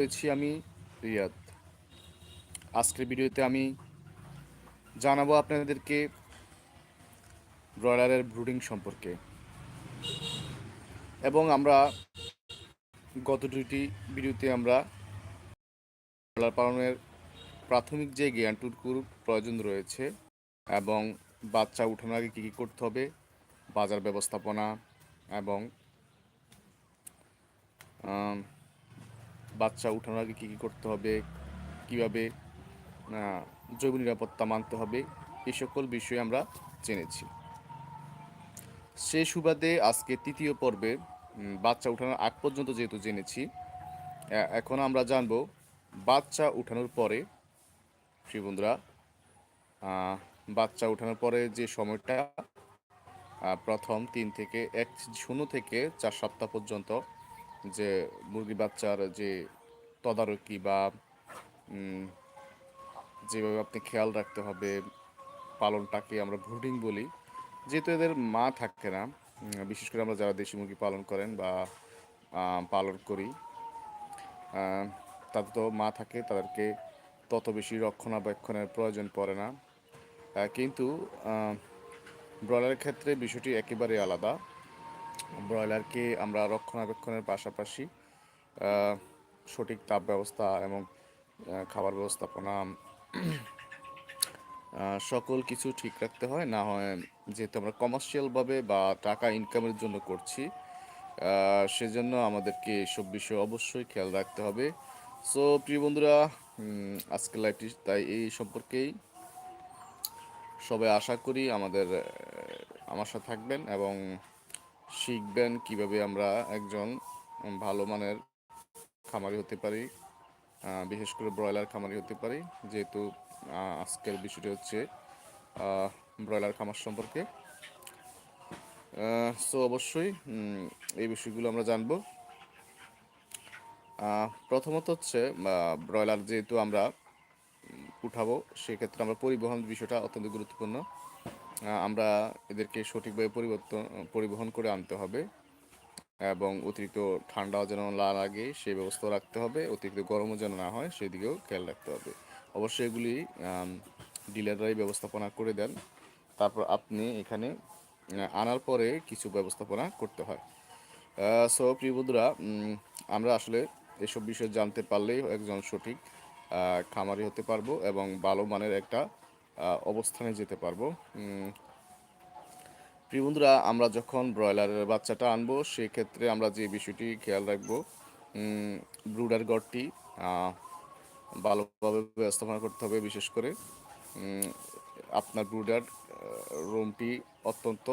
রয়েছি আমি রিয়াদ। আজকের ভিডিওতে আমি জানাব আপনাদেরকে ব্রয়লারের ব্রুডিং সম্পর্কে। এবং আমরা গত দুটি ভিডিওতে আমরা ব্রয়লার পালনের প্রাথমিক যে জ্ঞানটুকুর প্রয়োজন রয়েছে এবং বাচ্চা উঠানোর আগে কী কী করতে হবে, বাজার ব্যবস্থাপনা এবং বাচ্চা উঠানোর আগে কী কী করতে হবে, কীভাবে জৈব নিরাপত্তা মানতে হবে এই সকল বিষয়ে আমরা জেনেছি। সে সুবাদে আজকে তৃতীয় পর্বে বাচ্চা উঠানোর আগ পর্যন্ত যেহেতু জেনেছি এখন আমরা জানব বাচ্চা উঠানোর পরে, প্রিয় বন্ধুরা বাচ্চা উঠানোর পরে যে সময়টা প্রথম তিন থেকে এক শূন্য থেকে চার সপ্তাহ পর্যন্ত যে মুরগি বাচ্চার যে তদারকি বা যেভাবে আপনি খেয়াল রাখতে হবে, পালনটাকে আমরা ব্রুডিং বলি, যেহেতু এদের মা থাকে না বিশেষ করে আমরা যারা দেশি মুরগি পালন করেন বা পালন করি তাদের তো মা থাকে, তাদেরকে তত বেশি রক্ষণাবেক্ষণের প্রয়োজন পড়ে না। কিন্তু ব্রয়লারের ক্ষেত্রে বিষয়টি একেবারে আলাদা। ব্রয়লারকে আমরা রক্ষণাবেক্ষণের পাশাপাশি সঠিক তাপ ব্যবস্থা এবং খাবার ব্যবস্থাপনা সকল কিছু ঠিক রাখতে হয়। না হয় যেহেতু আমরা কমার্শিয়ালভাবে বা টাকা ইনকামের জন্য করছি সেজন্য আমাদেরকে এসব বিষয়ে অবশ্যই খেয়াল রাখতে হবে। সো প্রিয় বন্ধুরা উম, আজকের লাইভটি তাই এই সম্পর্কেই। সবাই আশা করি আমাদের আমার সাথে থাকবেন এবং শিখবেন কীভাবে আমরা একজন ভালো মানের খামারি হতে পারি বিশেষ করে ব্রয়লার খামারি হতে পারি। যেহেতু আজকের বিষয়টি হচ্ছে ব্রয়লার খামার সম্পর্কে। সো অবশ্যই এই বিষয়গুলো আমরা জানব। প্রথমত হচ্ছে ব্রয়লার যেহেতু আমরা উঠাবো, সেক্ষেত্রে আমরা পরিবহন বিষয়টা অত্যন্ত গুরুত্বপূর্ণ। আমরা এদেরকে সঠিকভাবে পরিবর্তন পরিবহন করে আনতে হবে এবং অতিরিক্ত ঠান্ডাও যেন না লাগে, সেই ব্যবস্থা রাখতে হবে, অতিরিক্ত গরমও যেন না হয় সেই দিকেও খেয়াল রাখতে হবে। অবশ্যই এগুলি ডিলাররাই ব্যবস্থাপনা করে দেন। তারপর আপনি এখানে আনার পরে কিছু ব্যবস্থাপনা করতে হয়। সো প্রিয় বন্ধুরা আমরা আসলে এসব বিষয়ে জানতে পারলেই একজন সঠিক খামারি হতে পারব এবং ভালো মানের একটা অবস্থানে যেতে পারব। প্রিয় বন্ধুরা, আমরা যখন ব্রয়লারের বাচ্চাটা আনব, সেক্ষেত্রে আমরা যে বিষয়টি খেয়াল রাখব ব্রুডার গড়টি ভালোভাবে ব্যবস্থাপনা করতে হবে, বিশেষ করে আপনার ব্রুডার রুমটি অত্যন্ত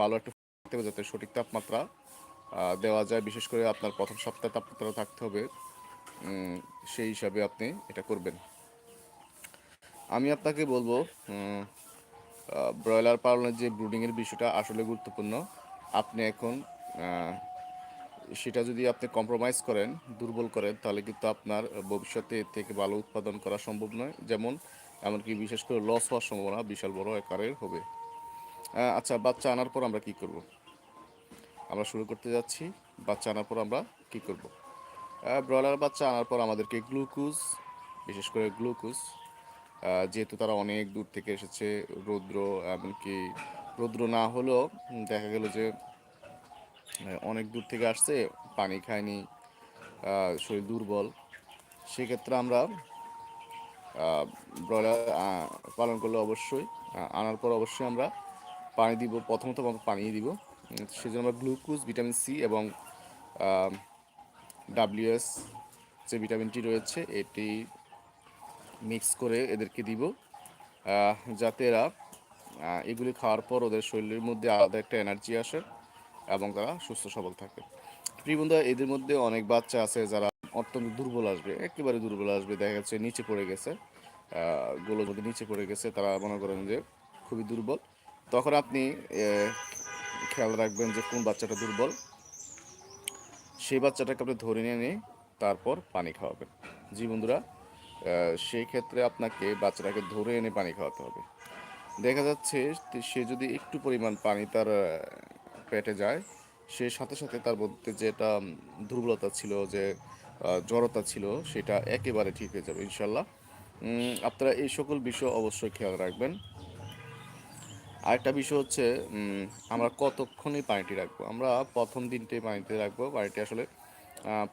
ভালো একটা থাকতে হবে, যাতে সঠিক তাপমাত্রা দেওয়া যায়। বিশেষ করে আপনার প্রথম সপ্তাহে তাপমাত্রা থাকতে হবে সেই হিসাবে আপনি এটা করবেন। আমি আপনাকে বলব ব্রয়লার পালনের যে ব্রুডিংয়ের বিষয়টা আসলে গুরুত্বপূর্ণ। আপনি এখন সেটা যদি আপনি কম্প্রোমাইজ করেন, দুর্বল করেন, তাহলে কিন্তু আপনার ভবিষ্যতে এর থেকে ভালো উৎপাদন করা সম্ভব নয়। যেমন, এমনকি বিশেষ করে লস হওয়ার সম্ভাবনা বিশাল বড় আকারের হবে। আচ্ছা বাচ্চা আনার পর আমরা কি করব? আমরা শুরু করতে যাচ্ছি, বাচ্চা আনার পর আমরা কি করব? ব্রয়লার বাচ্চা আনার পর আমাদেরকে গ্লুকোজ বিশেষ করে গ্লুকোজ যেহেতু তারা অনেক দূর থেকে এসেছে, রৌদ্র এমনকি রৌদ্র না হলেও দেখা গেল যে অনেক দূর থেকে আসছে, পানি খায়নি শরীর দুর্বল। সেক্ষেত্রে আমরা ব্রয়লার পালন করলে অবশ্যই আনার পর অবশ্যই আমরা পানি দিব, প্রথমত পানি দিব। সেজন্য আমরা গ্লুকোজ, ভিটামিন সি এবং ডাব্লিউএস যে ভিটামিনটি রয়েছে, এটি মিক্স করে এদেরকে দিব যাতে এরা এগুলি খাওয়ার পর ওদের শরীরের মধ্যে আলাদা একটা এনার্জি আসে এবং তারা সুস্থ সবল থাকে। প্রিয় বন্ধুরা, এদের মধ্যে অনেক বাচ্চা আছে যারা অত্যন্ত দুর্বল আসবে, একেবারে দুর্বল আসবে, দেখা যাচ্ছে নিচে পড়ে গেছে গোলোর মধ্যে নিচে পড়ে গেছে, তারা মনে করেন যে খুবই দুর্বল। তখন আপনি খেয়াল রাখবেন যে কোন বাচ্চাটা দুর্বল, সেই বাচ্চাটাকে আপনি ধরে নিয়ে নিয়ে তারপর পানি খাওয়াবেন। জি বন্ধুরা সেই ক্ষেত্রে আপনাকে বাচ্চাটাকে ধরে এনে পানি খাওয়াতে হবে। দেখা যাচ্ছে সে যদি একটু পরিমাণ পানি তার পেটে যায়, সে সাথে সাথে তার মধ্যে যেটা দুর্বলতা ছিল, যে জড়তা ছিল, সেটা একেবারে ঠিক হয়ে যাবে ইনশাল্লাহ আপনারা এই সকল বিষয় অবশ্যই খেয়াল রাখবেন। আরেকটা বিষয় হচ্ছে আমরা কতক্ষণই পানিটি রাখব? আমরা প্রথম দিনটাই পানিতে রাখব। পানিটি আসলে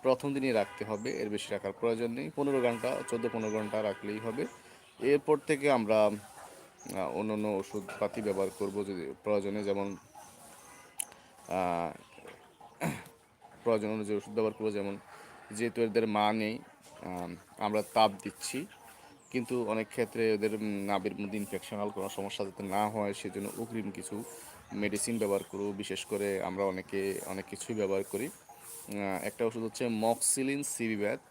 প্রথম দিনই রাখতে হবে এর বেশি রাখার প্রয়োজন নেই। পনেরো ঘণ্টা চোদ্দ পনেরো ঘণ্টা রাখলেই হবে। এরপর থেকে আমরা অন্য অন্য ওষুধপাতি ব্যবহার করব যদি প্রয়োজনে যেমন প্রয়োজন অনুযায়ী ওষুধ ব্যবহার করব যেমন যেহেতু এদের মা নেই আমরা তাপ দিচ্ছি কিন্তু অনেক ক্ষেত্রে ওদের উম, নাভির মধ্যে ইনফেকশনাল কোনো সমস্যা যাতে না হয় সেজন্য অগ্রিম কিছু মেডিসিন ব্যবহার করব। বিশেষ করে আমরা অনেকে অনেক কিছুই ব্যবহার করি। একটা ওষুধ হচ্ছে মক্সিলিন সিবিব্যাট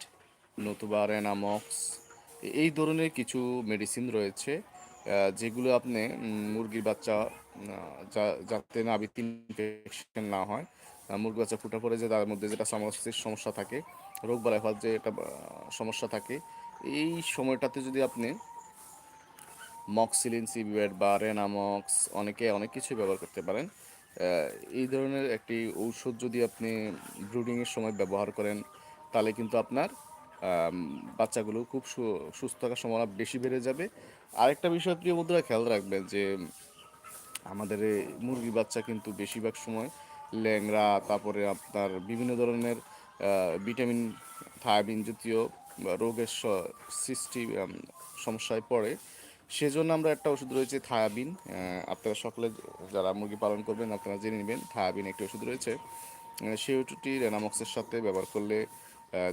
নতুবা রেনামক্স এই ধরনের কিছু মেডিসিন রয়েছে যেগুলো আপনি মুরগির বাচ্চা যাতে নাভিতে ইনফেকশন না হয় মুরগি বাচ্চা ফুটা পড়ে যে তার মধ্যে যেটা সামস্তিক সমস্যা থাকে, রোগ বালাই যে একটা সমস্যা থাকে, এই সময়টাতে যদি আপনি মক্সিলিন সিবিএড বা রেনামক্স অনেকে অনেক কিছু ব্যবহার করতে পারেন এই ধরনের একটি ঔষধ যদি আপনি ব্রুডিংয়ের সময় ব্যবহার করেন, তাহলে কিন্তু আপনার বাচ্চাগুলো খুব সুস্থ থাকার সম্ভাবনা বেশি বেড়ে যাবে। আরেকটা বিষয় প্রিয় বন্ধুরা খেয়াল রাখবেন যে, আমাদের এই মুরগির বাচ্চা কিন্তু বেশিরভাগ সময় ল্যাংড়া, তারপরে আপনার বিভিন্ন ধরনের ভিটামিন, থায়াবিন জাতীয় রোগের সৃষ্টি সমস্যায় পড়ে। সেজন্য আমরা একটা ওষুধ রয়েছে থায়াবিন আপনারা সকলে যারা মুরগি পালন করবেন আপনারা জেনে নেবেন, থায়াবিন একটি ওষুধ রয়েছে। সেই ওষুধটি রেনামক্সের সাথে ব্যবহার করলে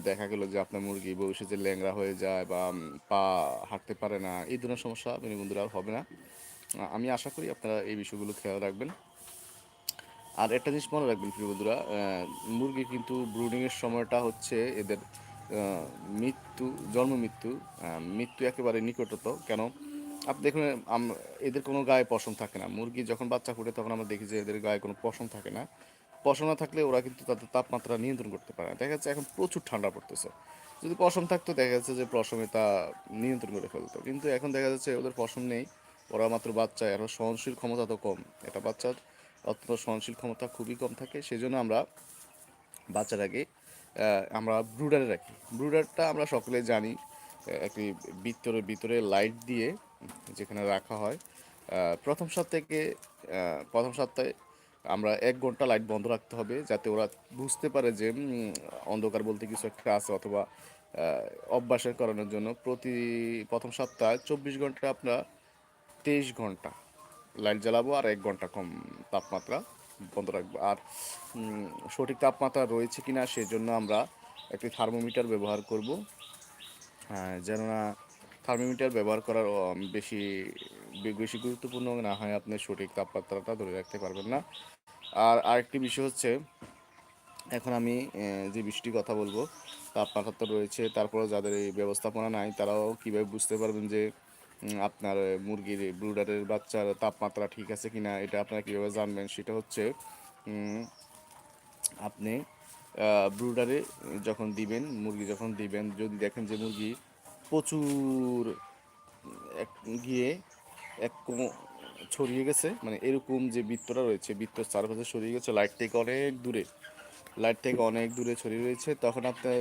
দেখা গেল যে আপনার মুরগি ভবিষ্যতে ল্যাংরা হয়ে যায় বা পা হাঁটতে পারে না, এই ধরনের সমস্যা মেনে বন্ধুরা হবে না। আমি আশা করি আপনারা এই বিষয়গুলো খেয়াল রাখবেন। আর একটা জিনিস মনে রাখবেন প্রিয় বন্ধুরা মুরগি কিন্তু ব্রুডিংয়ের সময়টা হচ্ছে এদের মৃত্যু, জন্ম মৃত্যু মৃত্যু একেবারে নিকটত কেন? আপনি দেখুন এদের কোনো গায়ে পশম থাকে না। মুরগি যখন বাচ্চা ফুটে, তখন আমরা দেখি যে এদের গায়ে কোনো পশম থাকে না। পশম না থাকলে ওরা কিন্তু তাদের তাপমাত্রা নিয়ন্ত্রণ করতে পারে না। দেখা যাচ্ছে এখন প্রচুর ঠান্ডা পড়তেছে। যদি পশম থাকতো, দেখা যাচ্ছে যে পশমে তা নিয়ন্ত্রণ করে ফেলতো। কিন্তু এখন দেখা যাচ্ছে ওদের পশম নেই। ওরা মাত্র বাচ্চা, এর সহনশীল ক্ষমতা তো কম। এটা বাচ্চার অত্যন্ত সহনশীল ক্ষমতা খুবই কম থাকে। সেই জন্য আমরা বাচ্চাটাকে আগে আমরা ব্রুডারে রাখি। ব্রুডারটা আমরা সকলে জানি একটি ভিতরে ভিতরে লাইট দিয়ে যেখানে রাখা হয়। প্রথম সপ্তাহে প্রথম সপ্তাহে আমরা এক ঘণ্টা লাইট বন্ধ রাখতে হবে যাতে ওরা বুঝতে পারে যে অন্ধকার বলতে কিছু একটা আছে অথবা অভ্যাসের করানোর জন্য প্রতি প্রথম সপ্তাহে চব্বিশ ঘণ্টা আমরা তেইশ ঘণ্টা লাইট জ্বালাবো আর এক ঘণ্টা কম তাপমাত্রা বন্ধ রাখব। আর সঠিক তাপমাত্রা রয়েছে কি কিনা সেজন্য আমরা একটি থার্মোমিটার ব্যবহার করব। যেন না থার্মোমিটার ব্যবহার করার বেশি বেশি গুরুত্বপূর্ণ না হয় আপনি সঠিক তাপমাত্রাটা ধরে রাখতে পারবেন না। আর আরেকটি বিষয় হচ্ছে, এখন আমি যে বৃষ্টি কথা বলব, তাপমাত্রা তো রয়েছে তারপরে যাদের এই ব্যবস্থাপনা নাই, তারাও কীভাবে বুঝতে পারবেন যে আপনার মুরগির ব্রুডারের বাচ্চার তাপমাত্রা ঠিক আছে কি না এটা আপনারা কীভাবে জানবেন? সেটা হচ্ছে আপনি ব্রুডারে যখন দিবেন, মুরগি যখন দিবেন, যদি দেখেন যে মুরগি প্রচুর, এক, গিয়ে এক ছড়িয়ে গেছে। মানে এরকম যে বৃত্তটা রয়েছে বৃত্তর চারপাশে ছড়িয়ে গেছে লাইট থেকে অনেক দূরে। লাইট থেকে অনেক দূরে ছড়িয়ে রয়েছে। তখন আপনার,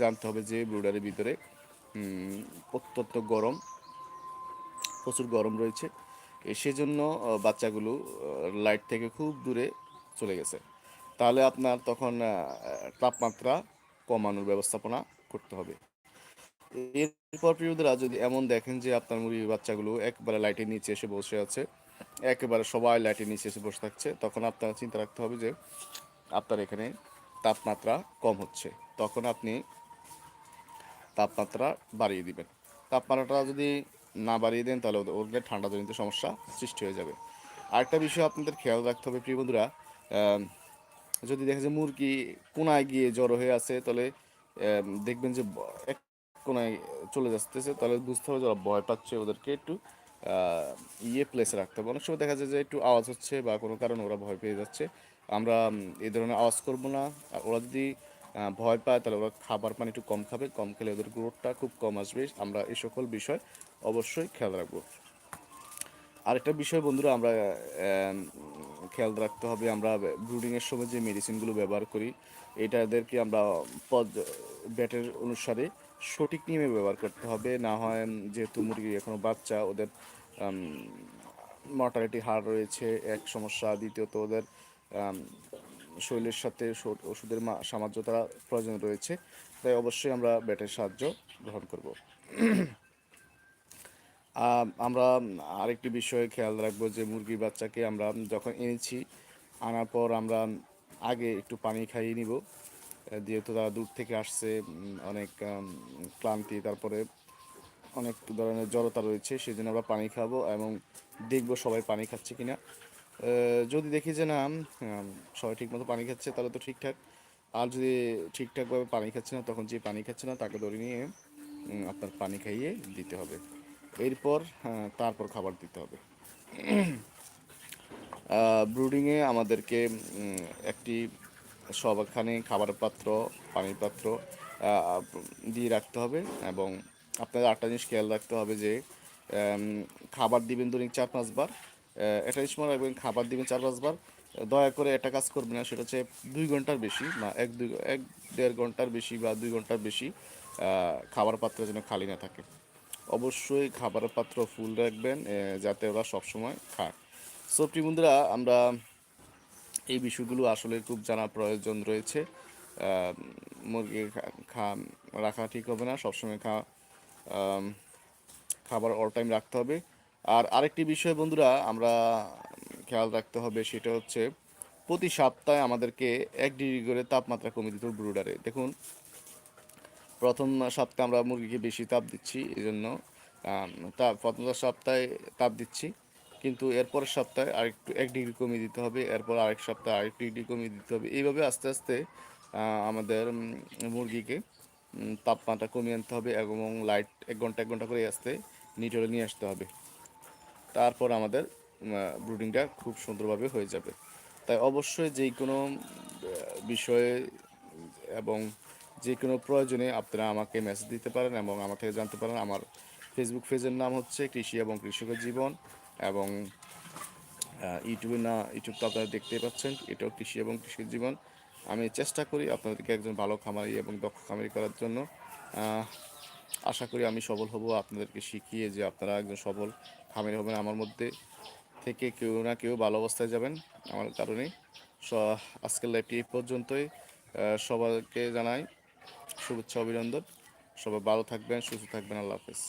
জানতে হবে যে ব্রুডারের ভিতরে অত্যন্ত গরম, প্রচুর গরম রয়েছে। সেজন্য বাচ্চাগুলো লাইট থেকে খুব দূরে চলে গেছে। তাহলে আপনার তখন তাপমাত্রা কমানোর ব্যবস্থাপনা করতে হবে। এরপর প্রিয়দেরা যদি এমন দেখেন যে আপনার মুরগির বাচ্চাগুলো একবারে লাইটের নিচে এসে বসে আছে, একেবারে সবাই লাইটের নিচে এসে বসে থাকছে, তখন আপনার চিন্তা রাখতে হবে যে আপনার এখানে তাপমাত্রা কম হচ্ছে। তখন আপনি তাপমাত্রা বাড়িয়ে দিবেন। তাপমাত্রাটা যদি না বাড়িয়ে দেন, তাহলে ওদের- ওদের ঠান্ডা সমস্যা সৃষ্টি হয়ে যাবে। আরেকটা বিষয় আপনাদের খেয়াল রাখতে হবে প্রিয় বন্ধুরা যদি দেখা যায় মুরগি কোনায় গিয়ে জড়ো হয়ে আছে, তাহলে দেখবেন যে এক কোনায় চলে যাচ্ছে, তাহলে বুঝতে হবে যে ওরা ভয় পাচ্ছে ওদেরকে একটু ইয়ে প্লেসে রাখতে হবে। অনেক সময় দেখা যায় যে একটু আওয়াজ হচ্ছে বা কোনো কারণে ওরা ভয় পেয়ে যাচ্ছে। আমরা এই ধরনের আওয়াজ করব না। আর ওরা যদি ভয় পায়, তাহলে ওরা খাবার পানি একটু কম খাবে। কম খেলে ওদের গ্রোথটা খুব কম আসবে। আমরা এই সকল বিষয় অবশ্যই খেয়াল রাখব। আরেকটা বিষয় বন্ধুরা, আমরা খেয়াল রাখতে হবে। আমরা ব্রুডিংয়ের সময় যে মেডিসিনগুলো ব্যবহার করি, এটাদেরকে আমরা, পদ, ব্যাটের অনুসারে সঠিক নিয়মে ব্যবহার করতে হবে। না হয় যেহেতু মুরগি এখনও বাচ্চা, ওদের মর্টালিটি হার রয়েছে এক সমস্যা। দ্বিতীয়ত, ওদের শরীরের সাথে ওষুধের সামঞ্জস্যতা প্রয়োজন রয়েছে। তাই অবশ্যই আমরা ব্যাটের সাহায্য গ্রহণ করব। আমরা আরেকটি বিষয়ে খেয়াল রাখব যে মুরগির বাচ্চাকে আমরা যখন এনেছি, আনার পর আমরা আগে একটু পানি খাইয়ে নিব। যেহেতু তারা দূর থেকে আসছে অনেক ক্লান্তি, তারপরে অনেক ধরনের জড়তা রয়েছে সেই জন্য আমরা পানি খাব এবং দেখব সবাই পানি খাচ্ছে কিনা। যদি দেখি যে না সবাই ঠিকমতো পানি খাচ্ছে, তাহলে তো ঠিকঠাক। আর যদি ঠিকঠাকভাবে পানি খাচ্ছে না, তখন যে পানি খাচ্ছে না, তাকে ধরে নিয়ে আপনার পানি খাইয়ে দিতে হবে। এরপর তারপর খাবার দিতে হবে। ব্রুডিংয়ে আমাদেরকে একটি সবখানে খাবারের পাত্র পানির পাত্র দিয়ে রাখতে হবে এবং আপনাদের আটটা জিনিস খেয়াল রাখতে হবে যে খাবার দিবেন দৈনিক চার পাঁচবার। জিনিস মনে রাখবেন, খাবার দিবেন চার পাঁচবার। দয়া করে একটা কাজ করবেন না, সেটা হচ্ছে দুই ঘণ্টার বেশি বা এক, দুই, এক, দেড় ঘণ্টার বেশি বা দুই ঘণ্টার বেশি খাবার পাত্র যেন খালি না থাকে। অবশ্যই খাবারের পাত্র ফুল রাখবেন যাতে ওরা সবসময় খায়। সো প্রিয় বন্ধুরা, আমরা এই বিষয়গুলো আসলে খুব জানা প্রয়োজন রয়েছে। মুরগি খা- রাখা ঠিক হবে না, সবসময় খা খাবার অল টাইম রাখতে হবে। আর আরেকটি বিষয় বন্ধুরা, আমরা খেয়াল রাখতে হবে সেটা হচ্ছে, প্রতি সপ্তাহে আমাদেরকে এক ডিগ্রি করে তাপমাত্রা কমিয়ে দিতে হবে ব্রুডারে দেখুন, প্রথম সপ্তাহে আমরা মুরগিকে বেশি তাপ দিচ্ছি এই জন্য তা প্রথম সপ্তাহে তাপ দিচ্ছি। কিন্তু এরপরের সপ্তাহে আরেকটু এক ডিগ্রি কমিয়ে দিতে হবে, এরপর আরেক সপ্তাহে আরেক ডিগ্রি কমিয়ে দিতে হবে। এইভাবে আস্তে আস্তে আমাদের মুরগিকে তাপমাত্রা কমিয়ে আনতে হবে এবং লাইট এক ঘণ্টা এক ঘণ্টা করে আসতে নিটলে নিয়ে আসতে হবে। তারপর আমাদের ব্রুডিংটা খুব সুন্দরভাবে হয়ে যাবে। তাই অবশ্যই যে কোনো বিষয়ে এবং যে কোনো প্রয়োজনে আপনারা আমাকে মেসেজ দিতে পারেন এবং আমাকে জানতে পারেন। আমার ফেসবুক পেজের নাম হচ্ছে কৃষি এবং কৃষকের জীবন। এবং ইউটিউবে না, ইউটিউব তো আপনারা দেখতেই পাচ্ছেন, এটাও কৃষি এবং কৃষির জীবন। আমি চেষ্টা করি আপনাদেরকে একজন ভালো খামারি এবং দক্ষ খামারি করার জন্য। আশা করি আমি সবল হব, আপনাদেরকে শিখিয়ে যে আপনারা একজন সবল খামারি হবেন আমার মধ্যে থেকে কেউ না কেউ ভালো অবস্থায় যাবেন আমার কারণে আজকের লাইভটি এই পর্যন্তই। সবাইকে জানাই শুভেচ্ছা, অভিনন্দন। সবাই ভালো থাকবেন, সুস্থ থাকবেন, আল্লাহ হাফেজ।